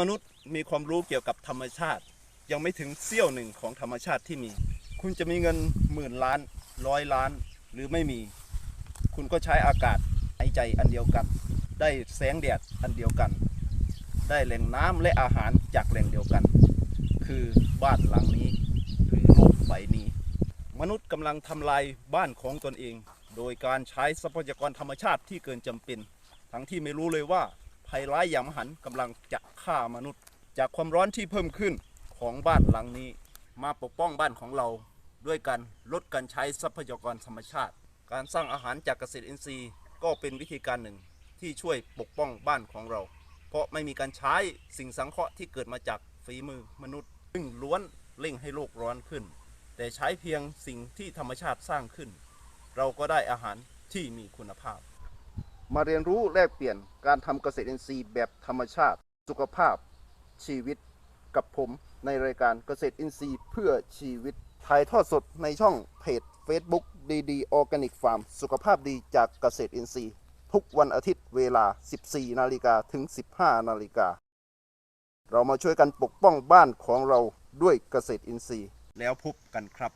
มนุษย์มีความรู้เกี่ยวกับธรรมชาติ ยังไม่ถึงเสี้ยวหนึ่งของธรรมชาติที่มี คุณจะมีเงินหมื่นล้านร้อยล้านหรือไม่มี คุณก็ใช้อากาศหายใจอันเดียวกัน ได้แสงแดดอันเดียวกัน ได้แหล่งน้ำและอาหารจากแหล่งเดียวกัน คือบ้านหลังนี้หรือโลกใบนี้ มนุษย์กำลังทำลายบ้านของตนเอง โดยการใช้ทรัพยากรธรรมชาติที่เกินจำเป็น ทั้งที่ไม่รู้เลยว่า ภัยร้ายอย่างมหันกำลังจะฆ่ามนุษย์ จากความร้อนที่เพิ่มขึ้นของบ้านหลังนี้ มาปกป้องบ้านของเรา ด้วยการลดการใช้ทรัพยากรธรรมชาติ การสร้างอาหารจากเกษตรอินทรีย์ ก็เป็นวิธีการหนึ่งที่ช่วยปกป้องบ้านของเรา เพราะไม่มีการใช้สิ่งสังเคราะห์ที่เกิดมาจากฝีมือมนุษย์ ซึ่งล้วนเร่งให้โลกร้อนขึ้น แต่ใช้เพียงสิ่งที่ธรรมชาติสร้างขึ้น เราก็ได้อาหารที่มีคุณภาพ มาเรียนรู้แลกเปลี่ยนการทำเกษตรอินทรีย์แบบธรรมชาติ สุขภาพชีวิตกับผมในรายการเกษตรอินทรีย์เพื่อชีวิตถ่ายทอดสดในช่องเพจ Facebook ดีดีออร์แกนิกฟาร์มสุขภาพดีจากเกษตรอินทรีย์ ทุกวันอาทิตย์เวลา 14 นาฬิกาถึง 15 นาฬิกา เรามาช่วยกันปกป้องบ้านของเราด้วยเกษตรอินทรีย์ แล้วพบกันครับ